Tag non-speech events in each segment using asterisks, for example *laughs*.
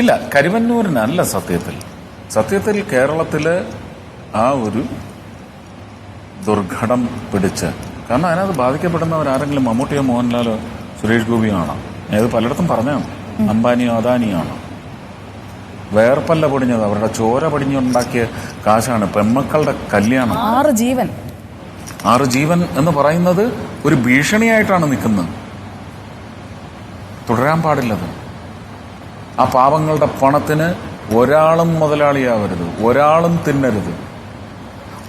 ഇല്ല കരുവന്നൂരിനല്ല സത്യത്തിൽ. സത്യത്തിൽ കേരളത്തിൽ ആ ഒരു ദുർഘടം പിടിച്ച് കാരണം അതിനകത്ത് ബാധിക്കപ്പെടുന്നവർ ആരെങ്കിലും മമ്മൂട്ടിയോ മോഹൻലാലോ സുരേഷ് ഗോപിയോ ആണോ അത് പലയിടത്തും പറഞ്ഞാണ് അംബാനിയോ അദാനിയോ ആണോ വേർപ്പല്ല പൊടിഞ്ഞത് അവരുടെ ചോര പൊടിഞ്ഞുണ്ടാക്കിയ കാശാണ് പെമ്മക്കളുടെ കല്യാണം. ആറ് ജീവൻ. ആറ് ജീവൻ എന്ന് പറയുന്നത് ഒരു ഭീഷണിയായിട്ടാണ് നിൽക്കുന്നത്. തുടരാൻ പാടില്ലത്. ആ പാവങ്ങളുടെ പണത്തിന് ഒരാളും മുതലാളിയാവരുത് ഒരാളും തിന്നരുത്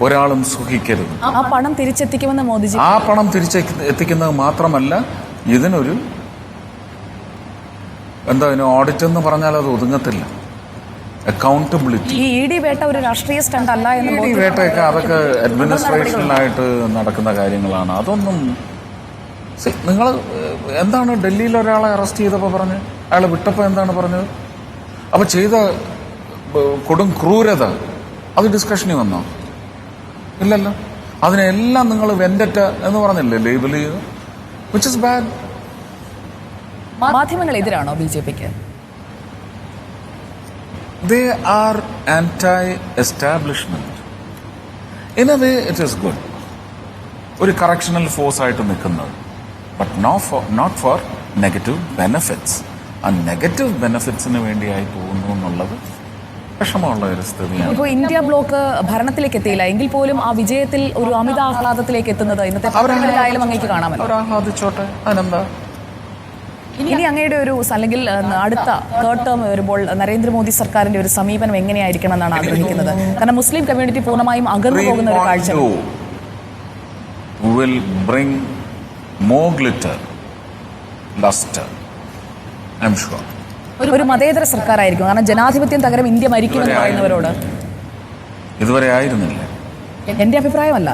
ഒരാളും സുഖിക്കരുത്. ആ പണം തിരിച്ചെത്തിക്കുമെന്ന് മോദിജി ആ പണം തിരിച്ച് എത്തിക്കുന്നത് മാത്രമല്ല ഇതിനൊരു എന്താ ഇതിന് ഓഡിറ്റ് എന്ന് പറഞ്ഞാൽ അത് ഒതുങ്ങത്തില്ല. അക്കൗണ്ടബിലിറ്റി ഈ ഇ ഡി വേട്ട ഒരു രാഷ്ട്രീയ സ്റ്റണ്ട് അല്ല എന്ന് വേട്ടയൊക്കെ അതൊക്കെ അഡ്മിനിസ്ട്രേഷനിലായിട്ട് നടക്കുന്ന കാര്യങ്ങളാണ്. അതൊന്നും നിങ്ങൾ എന്താണ് ഡൽഹിയിൽ ഒരാളെ അറസ്റ്റ് ചെയ്തപ്പോൾ പറഞ്ഞത് അയാളെ വിട്ടപ്പോൾ എന്താണ് പറഞ്ഞത്? അപ്പോൾ ചെയ്ത കൊടും ക്രൂരത അത് ഡിസ്കഷനിൽ വന്നോ? ഇല്ലല്ലോ. അതിനെല്ലാം നിങ്ങൾ വെൻഡറ്റ എന്ന് പറഞ്ഞില്ലേ ലേബിൾ ചെയ്ത് വിച്ച് ഇസ് ബാഡ് മാധ്യമങ്ങൾ എതിരാണോ B J pick they are anti establishment in a way it is good ഒരു കറക്ഷണൽ ഫോഴ്സ് ആയിട്ട് നിൽക്കുന്നത്. But no for not for negative benefits ആ നെഗറ്റീവ് ബെനഫിറ്റ്സിന് വേണ്ടിയായി പോകുന്നു എന്നുള്ളത് വിഷമമുള്ള ഒരു സ്ഥിതിയാണ്. ഇപ്പോൾ ഇന്ത്യ ബ്ലോക്ക് ഭരണത്തിലേക്ക് എത്തിയില്ല. എങ്കിൽ പോലും ആ വിജയത്തിൽ ഒരു അമിത ആഹ്ലാദത്തിലേക്ക് എത്തുന്നത് ഇന്നത്തെ പത്രങ്ങളിലായാലും അങ്ങേക്ക് കാണാമല്ലോ. ആഹ്ലാദിച്ചോട്ടെ അതെന്താ? ഇനി അങ്ങയുടെ ഒരു അല്ലെങ്കിൽ അടുത്ത തേർഡ് ടേം വരുമ്പോൾ നരേന്ദ്രമോദി സർക്കാരിന്റെ ഒരു സമീപനം എങ്ങനെയായിരിക്കണം എന്നാണ് ആഗ്രഹിക്കുന്നത്. കാരണം മുസ്ലിം കമ്മ്യൂണിറ്റി പൂർണമായും അകന്നു പോകുന്ന ഒരു കാഴ്ച. Will bring more lustre I'm sure ഒരു ഒരു മതേതര സർക്കാരായിരിക്കും. കാരണം ജനാധിപത്യം തകരം ഇന്ത്യ മരിക്കുമെന്ന് പറയുന്നവരോട്. ഇതുവരെ ആയിരുന്നില്ല. എന്റെ അഭിപ്രായമല്ല.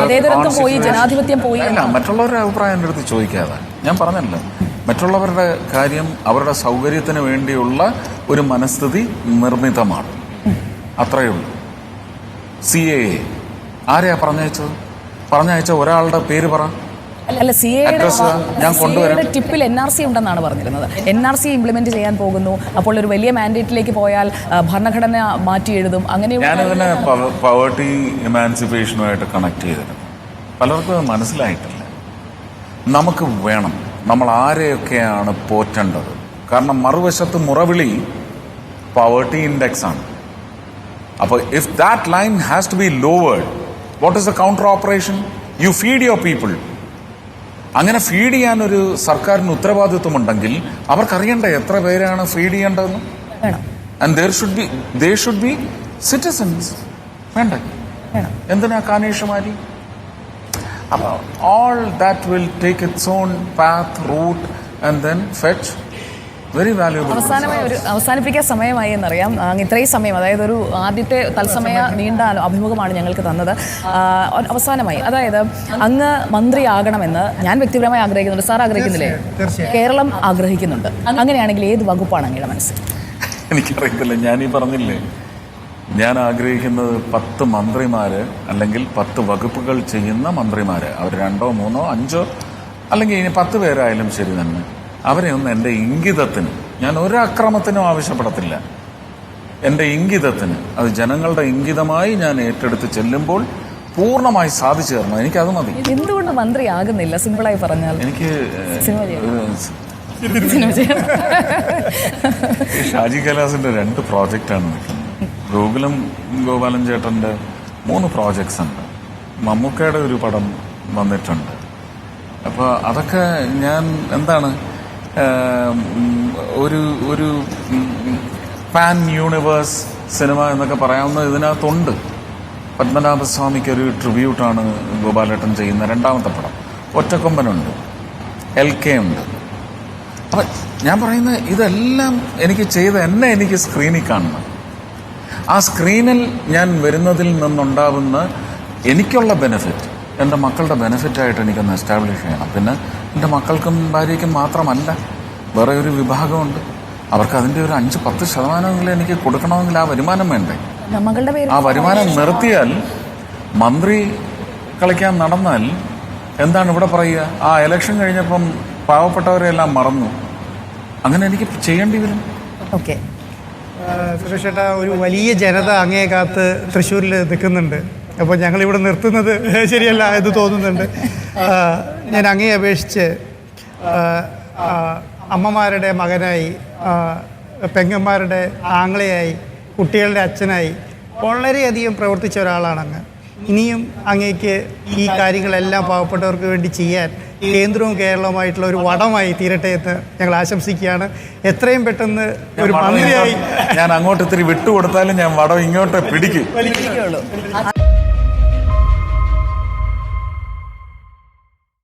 മതേതരത്വം പോയി ജനാധിപത്യം പോയി മറ്റുള്ളവരുടെ അഭിപ്രായം എന്റെ അടുത്ത് ചോദിക്കാതെ. ഞാൻ പറഞ്ഞല്ലോ മറ്റുള്ളവരുടെ കാര്യം അവരുടെ സൗകര്യത്തിന് വേണ്ടിയുള്ള ഒരു മനസ്ഥിതി നിർമ്മിതമാണ്. അത്രയേ ഉള്ളൂ. സി എ ആരെയാ പറഞ്ഞയച്ചത്? പറഞ്ഞയച്ച ഒരാളുടെ പേര് പറ. അല്ല സി. എയുടെ ടിപ്പിൽ എൻ ആർ സി ഉണ്ടെന്നാണ് പറഞ്ഞിരുന്നത്. എൻ ആർ സി ഇംപ്ലിമെന്റ് ചെയ്യാൻ പോകുന്നു. അപ്പോൾ ഒരു വലിയ മാൻഡേറ്റിലേക്ക് പോയാൽ ഭരണഘടന മാറ്റി എഴുതും. അങ്ങനെയുള്ള പവേർട്ടി ഇമാൻസിപ്പേഷനുമായിട്ട് കണക്ട് ചെയ്തിരുന്നു. പലർക്കും മനസ്സിലായിട്ടില്ല. നമുക്ക് വേണം. നമ്മൾ ആരെയൊക്കെയാണ് പോറ്റേണ്ടത്? കാരണം മറുവശത്ത് മുറവിളി പവേർട്ടി ഇൻഡെക്സ് ആണ്. അപ്പോൾ if that line has to be lowered what is the counter operation you feed your people അങ്ങനെ ഫീഡ് ചെയ്യാൻ ഒരു സർക്കാരിന് ഉത്തരവാദിത്വമുണ്ടെങ്കിൽ അവർക്കറിയണ്ടേ എത്ര പേരാണ് ഫീഡ് ചെയ്യേണ്ടതെന്ന്? And there should be they should be citizens വേണ്ട? വേണം. എന്തിനാ കാനേഷുമാരി അപ്പൊ all that will take its own path route and then fetch very valuable അവസാനമായി ഒരു അവസാനിപ്പിക്കാൻ സമയമായി എന്നറിയാം. ഇത്രയും സമയം അതായത് ഒരു ആദ്യത്തെ തത്സമയ നീണ്ട അഭിമുഖമാണ് ഞങ്ങൾക്ക് തന്നത്. അവസാനമായി അതായത് അങ്ങ് മന്ത്രിയാകണമെന്ന് ഞാൻ വ്യക്തിപരമായി ആഗ്രഹിക്കുന്നുണ്ട്. സാർ ആഗ്രഹിക്കുന്നില്ലേ? കേരളം ആഗ്രഹിക്കുന്നുണ്ട്. അങ്ങനെയാണെങ്കിൽ ഏത് വകുപ്പാണ് അങ്ങയുടെ മനസ്സിൽ എനിക്കറിയത്തില്ല ഞാൻ ഈ പറഞ്ഞില്ലേ? ഞാൻ ആഗ്രഹിക്കുന്നത് പത്ത് മന്ത്രിമാര് അല്ലെങ്കിൽ പത്ത് വകുപ്പുകൾ ചെയ്യുന്ന മന്ത്രിമാര്. അവർ രണ്ടോ മൂന്നോ അഞ്ചോ അല്ലെങ്കിൽ ഇനി പത്ത് പേരായാലും ശരി തന്നെ. അവരെ ഒന്ന് എന്റെ ഇംഗിതത്തിന് ഞാൻ ഒരു അക്രമത്തിനും ആവശ്യപ്പെടത്തില്ല. എന്റെ ഇംഗിതത്തിന് അത് ജനങ്ങളുടെ ഇംഗിതമായി ഞാൻ ഏറ്റെടുത്ത് ചെല്ലുമ്പോൾ പൂർണമായി സാധിച്ചു തരണം. എനിക്ക് അത് മതി. എന്തുകൊണ്ട് മന്ത്രി ആകുന്നില്ല സിമ്പിളായി പറഞ്ഞാൽ? എനിക്ക് ഷാജി കൈലാസിന്റെ രണ്ട് പ്രോജക്റ്റാണ് നിൽക്കുന്നത്. ഗോകുലം ഗോപാലൻ ചേട്ടന്റെ മൂന്ന് പ്രോജക്ട്സ് ഉണ്ട്. മമ്മൂക്കയുടെ ഒരു പടം വന്നിട്ടുണ്ട്. അപ്പോൾ അതൊക്കെ ഞാൻ എന്താണ് ഒരു ഒരു പാൻ യൂണിവേഴ്സ് സിനിമ എന്നൊക്കെ പറയാവുന്ന ഇതിനകത്തുണ്ട്. പത്മനാഭസ്വാമിക്ക് ഒരു ട്രിബ്യൂട്ടാണ് ഗോപാലേട്ടൻ ചെയ്യുന്ന രണ്ടാമത്തെ പടം. ഒറ്റക്കൊമ്പനുണ്ട്. എൽ കെ ഉണ്ട്. അപ്പൊ ഞാൻ പറയുന്ന ഇതെല്ലാം എനിക്ക് ചെയ്ത എന്നെ എനിക്ക് സ്ക്രീനിൽ കാണണം. ആ സ്ക്രീനിൽ ഞാൻ വരുന്നതിൽ നിന്നുണ്ടാവുന്ന എനിക്കുള്ള ബെനിഫിറ്റ് എന്റെ മക്കളുടെ ബെനിഫിറ്റായിട്ട് എനിക്കൊന്ന് എസ്റ്റാബ്ലിഷ് ചെയ്യണം. പിന്നെ എന്റെ മക്കൾക്കും ഭാര്യയ്ക്കും മാത്രമല്ല വേറെ ഒരു വിഭാഗമുണ്ട്. അവർക്ക് അതിന്റെ ഒരു അഞ്ച് പത്ത് ശതമാനമെങ്കിലും എനിക്ക് കൊടുക്കണമെങ്കിൽ ആ വരുമാനം വേണ്ടേ? ആ വരുമാനം നിർത്തിയാൽ മന്ത്രി കളിക്കാൻ നടന്നാൽ എന്താണ് ഇവിടെ പറയുക? ആ ഇലക്ഷൻ കഴിഞ്ഞപ്പം പാവപ്പെട്ടവരെല്ലാം മറന്നു. അങ്ങനെ എനിക്ക് ചെയ്യേണ്ടി വരും. ഓക്കെ സുരേഷ് ചേട്ടാ ഒരു വലിയ ജനത അങ്ങേ കാത്ത് തൃശ്ശൂരിൽ നിൽക്കുന്നുണ്ട്. അപ്പോൾ ഞങ്ങൾ ഇവിടെ നിർത്തുന്നത് *laughs* ശരിയല്ല എന്ന് തോന്നുന്നുണ്ട്. ഞാൻ അങ്ങേ അപേക്ഷിച്ച് അമ്മമാരുടെ മകനായി പെങ്ങന്മാരുടെ ആങ്ങളയായി കുട്ടികളുടെ അച്ഛനായി വളരെയധികം പ്രവർത്തിച്ച ഒരാളാണ് അങ്ങ് ഇനിയും അങ്ങേക്ക് ഈ കാര്യങ്ങളെല്ലാം പാവപ്പെട്ടവർക്ക് വേണ്ടി ചെയ്യാൻ കേന്ദ്രവും കേരളവുമായിട്ടുള്ള ഒരു വടമായി തീരട്ടെ എന്ന് ഞങ്ങൾ ആശംസിക്കുകയാണ്. എത്രയും പെട്ടെന്ന് ഒരു മന്ത്രിയായി ഞാൻ അങ്ങോട്ട് ഇത്തിരി വിട്ടുകൊടുത്താലും ഞാൻ വടം ഇങ്ങോട്ട് പിടിക്കും.